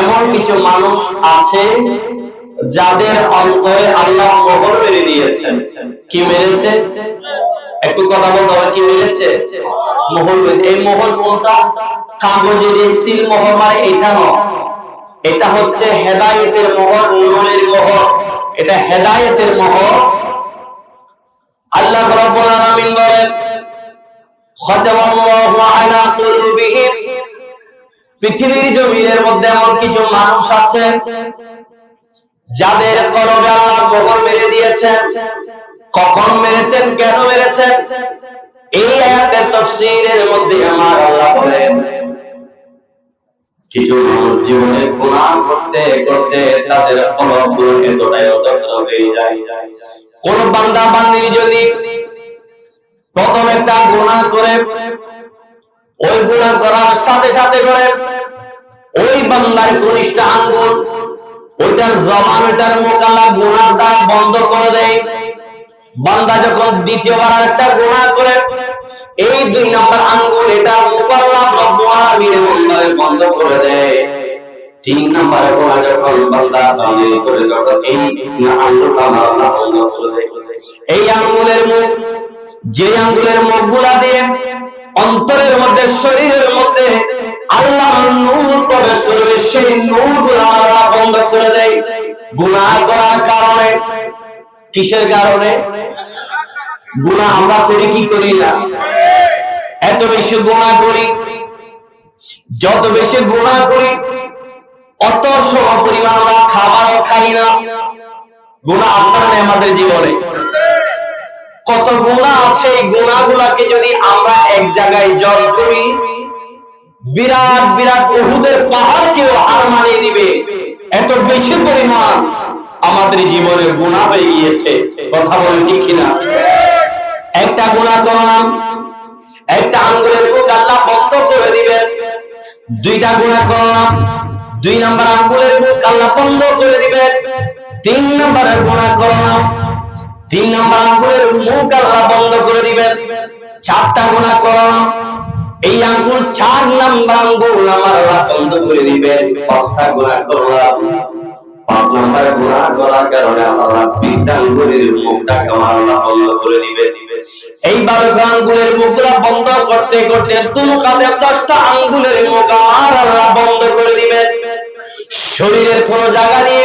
এমন কিছু মানুষ আছে যাদের অন্তরে আল্লাহ মোহর মেরে দিয়েছেন কি মেরেছে? একটু কথা বলতে হবে, কি মেরেছে? মোহর এই মোহর কোনটা? কাগজে সিল মোহর মানে এটা নয়। এটা হচ্ছে হেদায়েতের মোহর, নূরের মোহর। এটা হেদায়েতের মোহর। আল্লাহ রাব্বুল আলামিন বলেন, খতামাল্লাহু আলা কুলুবিহিম। পৃথিবীর জমিনের মধ্যে এমন কিছু মানুষ আছে যাদের কলবে আল্লাহ মোহর মেরে দিয়েছেন। কখন মেরেছেন, কেন মেরেছেন? এই আয়াতের তাফসীরের মধ্যে আমার আল্লাহ বলেন, কিছু মানুষ জীবনে গুনাহ করতে করতে তাদের কলবগুলো এতটাই অদগ্র হয়ে যায়। কোন বান্দা বান্দির যদি প্রথম একটা গুনাহ করে ওই গুনাহ করার সাথে সাথে করে ওই বান্দার কনিষ্ঠ আঙ্গুল, ওইটার জবান, ওইটার মোকালা গুনাহ দ্বারা বন্ধ করে দেয়। বান্দা যখন দ্বিতীয়বার একটা গুনাহ করে, এই দুই নাম্বার আঙ্গুল, এটা মোকাল্লা রব্বুল ভাবে বন্ধ করে দেয়। তিন নাম্বার গুনাহ যখন বান্দা বান্দি করে যখন এই আঙ্গুলটা বন্ধ করে দেয়। এই আঙ্গুলের মুখ, যে আঙ্গুলের মুখগুলা দিয়ে অন্তরের মধ্যে, শরীরের মধ্যে আল্লাহ নূর প্রবেশ করবে, সেই নূরগুলা আল্লাহ বন্ধ করে দেয়। গুনাহ করার কারণে। কিসের কারণে? গুনাহ আমরা করি, কি করি না? এত বেশি গুনাহ করি। যত বেশি গুনাহ করি, অত সম পরিমাণ আমরা খাবারও খাই না। গুণা আছে না আমাদের জীবনে। কত গুণা আছে, এই গুণাগুলাকে যদি আমরা এক জায়গায় জড়ো করি, বিরাট বিরাট উহুদের পাহাড়কেও হার মানিয়ে দিবে। এত বেশি পরিমাণ আমাদের জীবনে গুণা হয়ে গিয়েছে। কথা বলেন ঠিক কিনা? একটা গুণা করলাম, একটা আঙ্গুলের মুখ আল্লাহ বন্ধ করে দিবেন। দুইটা গুণা করলাম, দুই নাম্বার আঙ্গুলের মুখ আল্লাহ বন্ধ করে দিবেন। তিন নাম্বারের গুণা করলাম তিন নাম্বার আঙ্গুলের মুখ আল্লাহ বন্ধ করে দিবেন। চারটা গুণা করলাম এই আঙ্গুল চার নাম্বার আঙ্গুল আমার আল্লাহ বন্ধ করে দিবেন। পাঁচটা গুণা করলাম। পাঁচ গুণা করার কারণে আল্লাহ মুখটাকে আমার আল্লাহ বন্ধ করে দিবে এইভাবে আঙ্গুলের মুখগুলা বন্ধ করতে করতে কাঁধে দশটা আঙ্গুলের মুখ আমার আল্লাহ বন্ধ করে দিবেন। শরীরের কোন জায়গা দিয়ে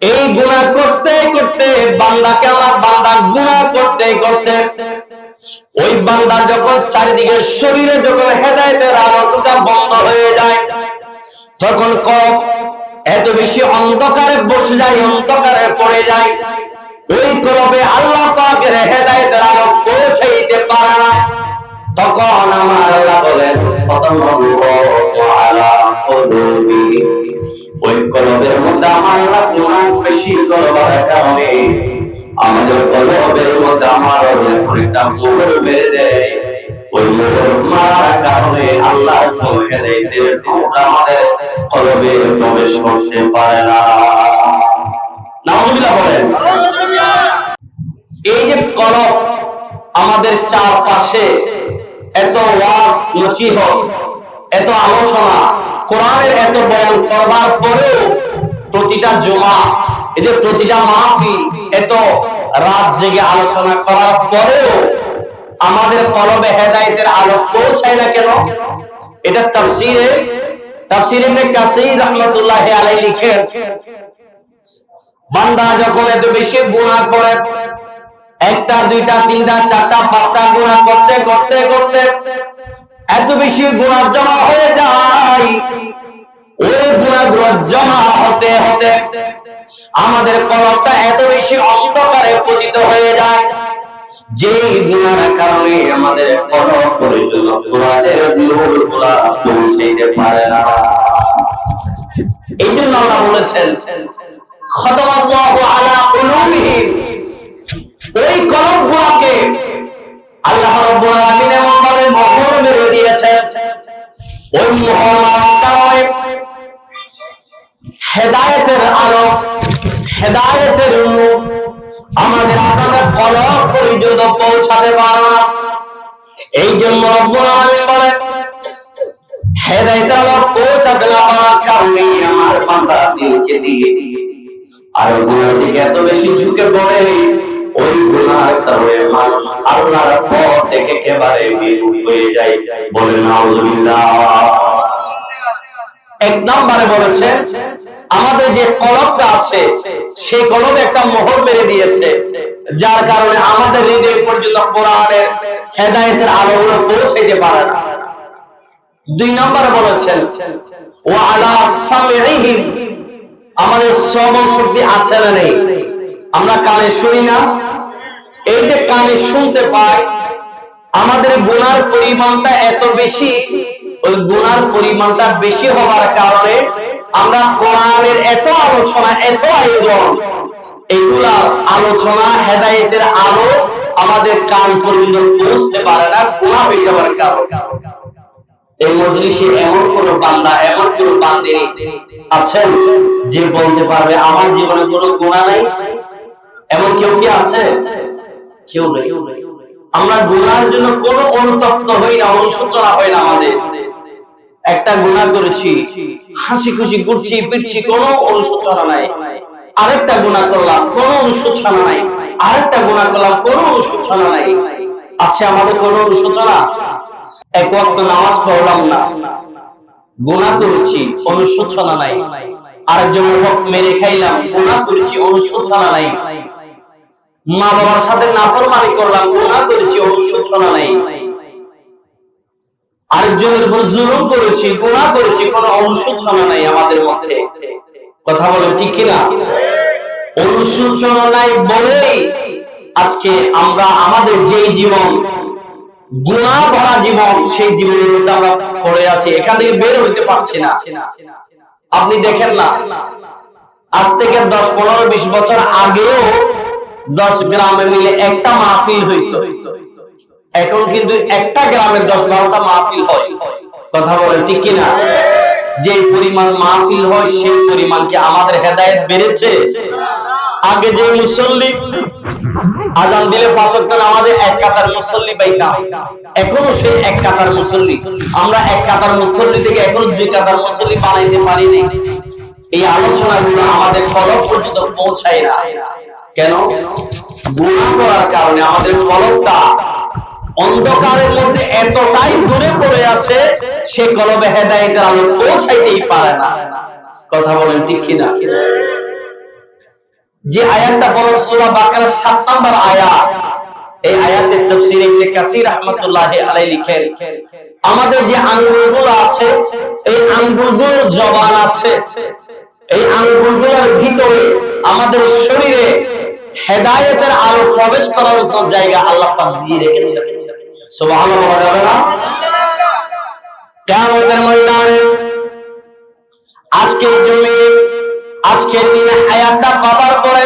এই গুনাহ করতে করতে বান্দাকে আমার বান্দা গুনাহ করতে করতে ওই বান্দা যখন চারিদিকে শরীরে যখন হেদায়েতের আলোটা বন্ধ হয়ে যায় তখন কব এত বেশি অন্ধকারে বসে যায়, অন্ধকারে পড়ে যায়, ওই কলবে আল্লাহ পাকের হেদায়েতের আলো পৌঁছাইতে পারে না। তখন আমার আল্লাহ বলেন সাল্লাল্লাহু আলা ওই কলবের মধ্যে আমার গুনাহ বেশি করবার কারণে। আমাদের কলবের মধ্যে আমার একটা মোহর মেরে দেয়। ওই মোহর মারার কারণে আল্লাহ আমাদের কলবে প্রবেশ করতে পারে না। এই যে কলব আমাদের চারপাশে, এত ওয়াজ নসিহত এত আলোচনা কোরআনের এত বয়ান করবার পরেও প্রতিটা জমা, এই যে প্রতিটা মাহফিল, এত রাত জেগে আলোচনা করার পরেও আমাদের কলবে হেদায়েতের আলো পৌঁছায় না কেন? এটা তাফসীরে, তাফসীর ইবনে কাসির রাহমাতুল্লাহি আলাইহি লিখেন, বান্দা যখন এত বেশি গুনাহ করে, একটা, দুইটা, তিনটা, চারটা, পাঁচটা গুনাহ করতে করতে করতে এত বেশি গুনাহ জমা হয়ে যায়। ওই গুনাহগুলো জমা হতে হতে আমাদের কলবটা এত বেশি অন্ধকারে পতিত হয়ে যায়। যে গুনার কারণে আমাদের কলব পর্যন্ত কোরআনের নূর পৌঁছাইতে পারে না। এই জন্য আল্লাহ বলেছেন ওই কলমগুলোকে আল্লাহ রাব্বুল আলামিন মেরে কারণে হেদায়েতের আলো, হেদায়েতের নূর আমাদের আপনাদের কলম পর্যন্ত পৌঁছাতে পারে না। এই জন্য আলামিন বলেন, হেদায়েতের আলো পৌঁছাতে না পারার কারণে আমার বান্দা দিলকে দিয়ে আর গুনার দিকে এত বেশি ঝুঁকে পড়ে। ওই গুনার কারণে মানুষ আল্লাহর পথ থেকে একেবারে বিমুখ হয়ে যায়। বলে নাউজুবিল্লাহ। এক নম্বরে বলেছে, আমাদের যে কলমটা আছে, সেই কলমে একটা মোহর মেরে দিয়েছে, যার কারণে আমাদের হৃদয় পর্যন্ত কোরআনের হেদায়েতের আলোগুলো পৌঁছাইতে পারে না। দুই নম্বরে বলেছেন ও আলা সামিহিম আমাদের শ্রবণ শক্তি আছে না নেই? আমরা কানে শুনি না। এই যে কানে শুনতে পাই, আমাদের গুনার পরিমাণটা এত বেশি, ওই গুনার পরিমাণটা বেশি হওয়ার কারণে আমরা কোরআনের এত আলোচনা, এত আয়োজন এগুলার আলোচনা, হেদায়েতের আলো আমাদের কান পর্যন্ত পৌঁছতে পারে না, গুনাহ হয়ে যাওয়ার কারণে। এই মজলিসে এমন কোন বান্দা, এমন কোন বান্দিনী আছেন যে বলতে পারবে, আমার জীবনে কোনো গুণা নাই এমন কেউ কি আছে? কেউ নেই। আমরা গুনার জন্য কোনো অনুতপ্ত হই না, অনুশোচনা হয় না আমাদের। একটা গুণা করেছি, হাসি খুশি ঘুরছি পিটছি কোনো অনুশোচনা নাই। আরেকটা গুণা করলাম, কোনো অনুশোচনা নাই। আরেকটা গুণা করলাম, কোনো অনুশোচনা নাই। আছে আমাদের কোনো অনুশোচনা? এক ওয়াক্ত নামাজ পড়লাম না। গুনাহ করেছি, অনুশোচনা নাই। আরেকজনের হক মেরে খাইলাম, গুনাহ করেছি, অনুশোচনা নাই। মা বাবার সাথে নাফরমানি করলাম, গুনাহ করেছি অনুশোচনা নাই। আরেকজনের উপর জুলুম করেছি, গুনাহ করেছি, কোনো অনুশোচনা নাই আমাদের মধ্যে। কথা বলেন ঠিক কিনা? অনুশোচনা নাই বলেই আজকে আমরা আমাদের যেই জীবন গুণা ভরা জীবন, সেই জীবনের মধ্যে আমরা পড়ে আছি। এখান থেকে বের হইতে পারছি না। আপনি দেখেন না, আজ থেকে দশ, পনেরো, বিশ বছর আগেও দশ গ্রামে মিলে একটা মাহফিল হইতো। এখন কিন্তু একটা গ্রামের দশ বারোটা মাহফিল হয়। কথা বলেন ঠিক কিনা? যে পরিমাণ মাহফিল হয় সেই পরিমাণ কি আমাদের হেদায়েত বেড়েছে? আগে যে মুসল্লি আজান দিলে পাঁচ নামাজে এক কাতার মুসল্লি পাইতাম। এখনও সেই এক কাতার মুসল্লি। আমরা এক কাতার মুসল্লি থেকে এখনও দুই কাতার মুসল্লি বানাইতে পারি নাই। এই আলোচনাগুলো আমাদের কলম পর্যন্ত পৌঁছায় না। কেন? গুনাহ করার কারণে আমাদের কলমটা অন্ধকারের মধ্যে এতটাই দূরে পড়ে আছে, সে কলমে হেদায়েতের আলো পৌঁছাইতেই পারে না। কথা বলেন ঠিক কিনা? যে আয়াতটা বলো, সূরা বাকারার 7 নম্বর আয়াত এই আয়াতের তাফসীর ইবনে কাসির রাহমাতুল্লাহ আলাইহি লিখেন, আমাদের যে আঙ্গুলগুলো আছে, এই আঙ্গুলগুলোর জবান আছে। এই আঙ্গুলগুলোর ভিতরে আমাদের শরীরে হেদায়েতের আলো প্রবেশ করার মতো জায়গা আল্লাহ পাক দিয়ে রেখেছেন। সুবহানাল্লাহ বলা যাবে না? কিয়ামতের ময়দানে, আজকের জমিনে, আজকের দিনে হায়াতটা পাবার পরে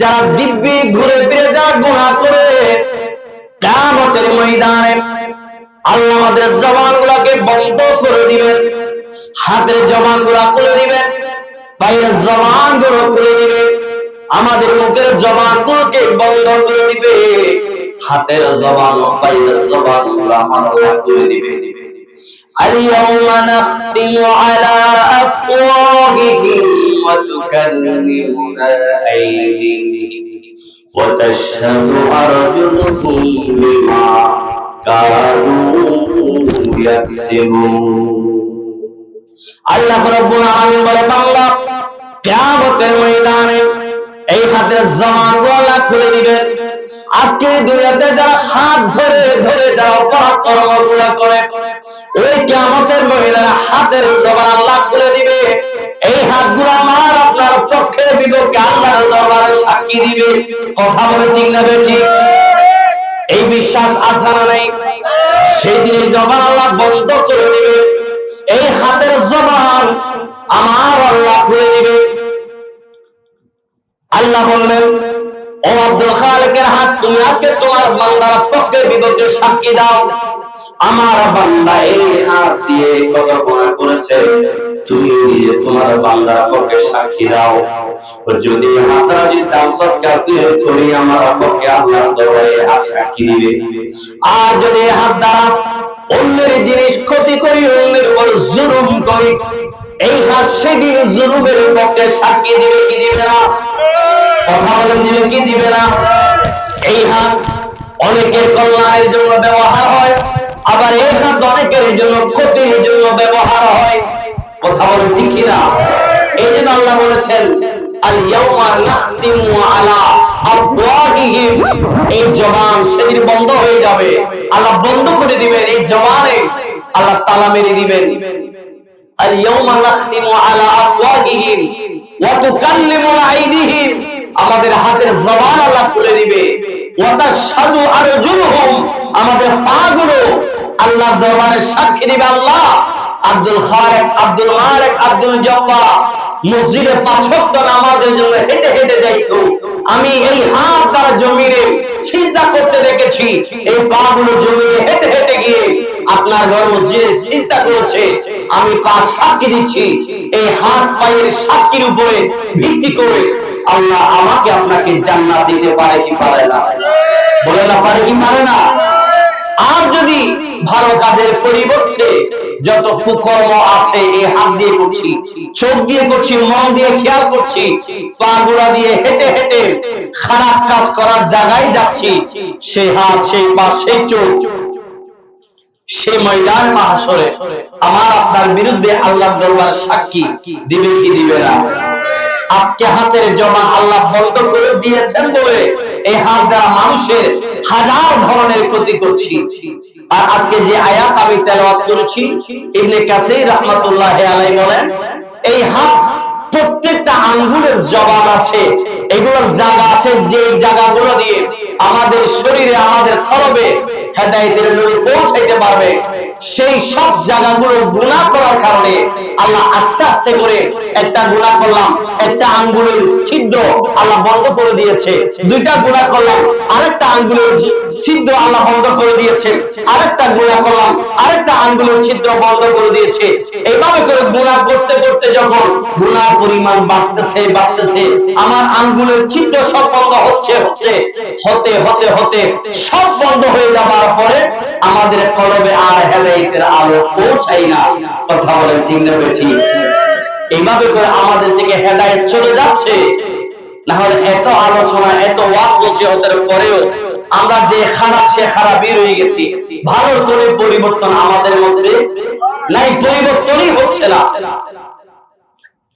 যারা দিব্যি ঘুরে ফিরে যা গুণা করে, কিয়ামতের ময়দানে আল্লাহ আমাদের জবান গুলাকে বন্ধ করে দিবেন, হাতের জবানগুলা খুলে দিবেন বাইরের জবানগুলো খুলে দিবে আমাদের মুখের জবান গুলোকে বন্ধ করে দিবে হাতের জবান ও বাইরের জবান গুলো আমার আল্লাহ খুলে দিবে اليوم نختم على أفواههم وتكلمنا أيديهم وتشهد أرجلهم بما كانوا يكسبون আল্লাহ রাব্বুল আলামিন বলে বাংলা কিয়ামতের ময়দানে এই হাতের জমান আল্লাহ খুলে দিবেন আজকে দুনিয়াতে যারা হাত ধরে ধরে যারা অপরাধ কর্মগুলো করে ওই কিয়ামতের মহিলারা হাতের জবান আল্লাহ খুলে দিবে। এই হাতগুলো আমার, আপনার পক্ষে বিপক্ষে আল্লাহর দরবারে সাক্ষী দিবে। কথা বলে ঠিক না ঠিক এই বিশ্বাস আছে না নাই? সেই দিনের জবান আল্লাহ বন্ধ করে দিবে। এই হাতের জবান আমার আল্লাহ খুলে দিবে। আল্লাহ বললেন, ও আব্দুল খালেকের হাত, তুমি আজকে তোমার বান্দার পক্ষে বিপক্ষে সাক্ষী দাও। আমার বান্দা এই হাত দিয়ে কত গুনাহ করেছে। তুমি নিজে তোমার বান্দার পক্ষে সাক্ষী দাও। যদি হাতরা জিতাম সৎকার করি আমার পক্ষে আল্লাহর দরবারে সাক্ষী দিবে। আর যদি হাত দ্বারা অন্যের জিনিস ক্ষতি করি, অন্যের উপর জুলুম করি এই হাত সেদিন জুলুমের পক্ষে সাক্ষী দিবে কি দিবে না? কথা বলেন, দিবে কি দিবে না? এই হাত অনেকের কল্যাণের জন্য ব্যবহার হয়, আবার এই হাত অনেকের জন্য ক্ষতির জন্য ব্যবহার হয়। কথা বলেন, ঠিক কিনা? এই জন্য আল্লাহ বলেছেন আল ইয়াউমা নাখতিমু আলা আফওয়াহিহিম। এই জবান সেদিন বন্ধ হয়ে যাবে। আল্লাহ বন্ধ করে দিবেন এই জবানে। আল্লাহ তালা মেরে দিবেন। আমাদের হাতের জবান আল্লাহ খুলে দিবে। আমাদের পাগুলো আল্লাহর দরবারে সাক্ষী দিবে আল্লাহ। আব্দুল খালেক, আব্দুল মালেক, আব্দুল জব্বা মসজিদে পাঁচ নামাজের জন্য হেঁটে হেঁটে যাইতো। আমি এই হাত দ্বারা জমিনে চিন্তা করতে দেখেছি। এই পা গুলো জমিনে হেঁটে হেঁটে গিয়ে আপনার ঘর মসজিদে চিন্তা করেছে। আমি পা সাক্ষী দিচ্ছি। এই হাত পায়ের সাক্ষীর উপরে ভিত্তি করে আল্লাহ আমাকে আপনাকে জান্নাত দিতে পারে কি পারে না। বলে না পারে কি পারে না। আর যদি ভালো কাজের পরিবর্তে যত কুকর্ম আছে, এই হাত দিয়ে করছি, চোখ দিয়ে করছি, মন দিয়ে খেয়াল করছি, পা গুলা দিয়ে হেঁটে হেঁটে খারাপ কাজ করার জায়গায় যাচ্ছি সেই হাত সেই পা সেই চোখ, সে ময়দান মাহাসরে আমার আপনার বিরুদ্ধে আল্লাহ দরবার সাক্ষী, দিবে কি দিবে না? আজকে হাতের জমা আল্লাহ বন্ধ করে দিয়েছেন বলে এই হাত দ্বারা মানুষের হাজার ধরনের ক্ষতি করছি। আর আজকে যে আয়াত আমি তেলাওয়াত করেছি, ইবনে কাসির রাহমাতুল্লাহ আলাইহি বলেন, এই হাত প্রত্যেকটা আঙ্গুলের জবান আছে, এগুলোর জায়গা আছে যে জায়গাগুলো দিয়ে আমাদের শরীরে, আমাদের কলবে হেদায়েতের নূর পৌঁছাইতে পারবে। সেই সব জায়গাগুলো গুনাহ করার কারণে আল্লাহ আস্তে আস্তে করে একটা গুনাহ করলাম, একটা আঙ্গুলের ছিদ্র আল্লাহ বন্ধ করে দিয়েছে। দুইটা গুনাহ করলাম, আরেকটা আঙ্গুলের ছিদ্র আল্লাহ বন্ধ করে দিয়েছে। আরেকটা গুনাহ করলাম, আরেকটা আঙ্গুলের ছিদ্র বন্ধ করে দিয়েছে। এইভাবে করে গুনাহ করতে করতে যখন গুনার পরিমাণ বাড়তেছে বাড়তেছে, আমার আঙ্গুলের ছিদ্র সব বন্ধ হচ্ছে হচ্ছে, হতে হতে হতে সব বন্ধ হয়ে যাবার পরে আমাদের কলবে আর হেদায়েতের আলো পৌঁছাই না। কথা বলেন ঠিক না ঠিক। এইভাবে করে আমাদের থেকে হেদায়েত চলে যাচ্ছে। না হলে এত আলোচনা, এত ওয়াজ নসিহতের পরেও আমরা যে খারাপ, সে খারাপই রয়ে গেছি। ভালোর কোনো পরিবর্তন আমাদের মধ্যে নাই, পরিবর্তনই হচ্ছে না।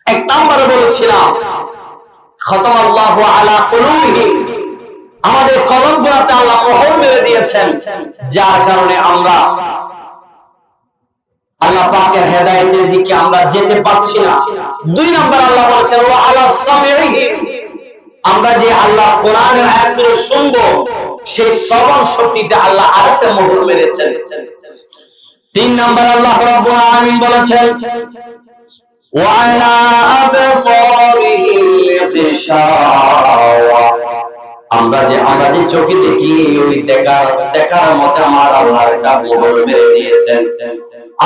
এক নম্বরে বলেছিলাম, খতম আল্লাহ আলা কুলুবিহিম। আমাদের কলম গোড়াতে আল্লাহ মোহর মেরে দিয়েছেন, যার কারণে আমরা আল্লাহ পাকের হেদায়তের দিকে আমরা যেতে পারছি না। দুই নম্বর আল্লাহ বলেছেন ও আল্লাহ আমরা যে আল্লাহ কোরআনের আয়াতগুলো শুনব, সেই শ্রবণ শক্তিতে আল্লাহ আরেকটা মোহর মেরেছেন। তিন নম্বর আল্লাহ রাব্বুল আলামিন বলেছেন, ওয়া আবসারিহিল ইগশাওয়া আমরা যে আমরা চোখে দেখি, ওই দেখার দেখার মতে আমার আল্লাহ একটা মোহর মেরে দিয়েছেন।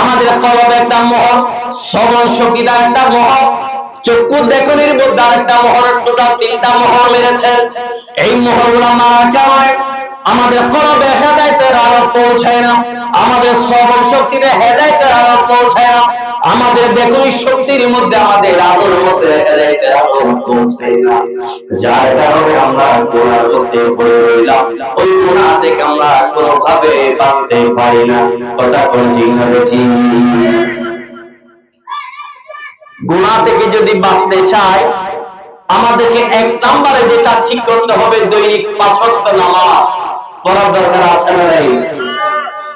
আমাদের কলবে একটা মোহর শ্রবণ শক্তিদার একটা মোহর, চক্ষু দেখনের মোহর, টোটাল তিনটা মোহর মেরেছেন। এই মোহরগুলো কারণে আমাদের কলবে হেদায়েতের আলো পৌঁছায় না, আমাদের শ্রবণ শক্তিতে হেদায়েতের আলো পৌঁছায় না। আমাদের বেগুনি শক্তির মধ্যে, আমাদের আলোর মধ্যে হেদায়েতের আলো পৌঁছায় না। যার কারণে আমরা গুনাহ করতে পড়ে রইলাম। ওই গুনাহ থেকে আমরা কোনোভাবে বাঁচতে পারি না। কথা কোন ঠিক না ঠিক? থেকে যদি বাঁচতে চাই আমাদেরকে এক নম্বরে যেটা ঠিক করতে হবে, দৈনিক পাঁচ নামাজ। পড়ার দরকার আছে না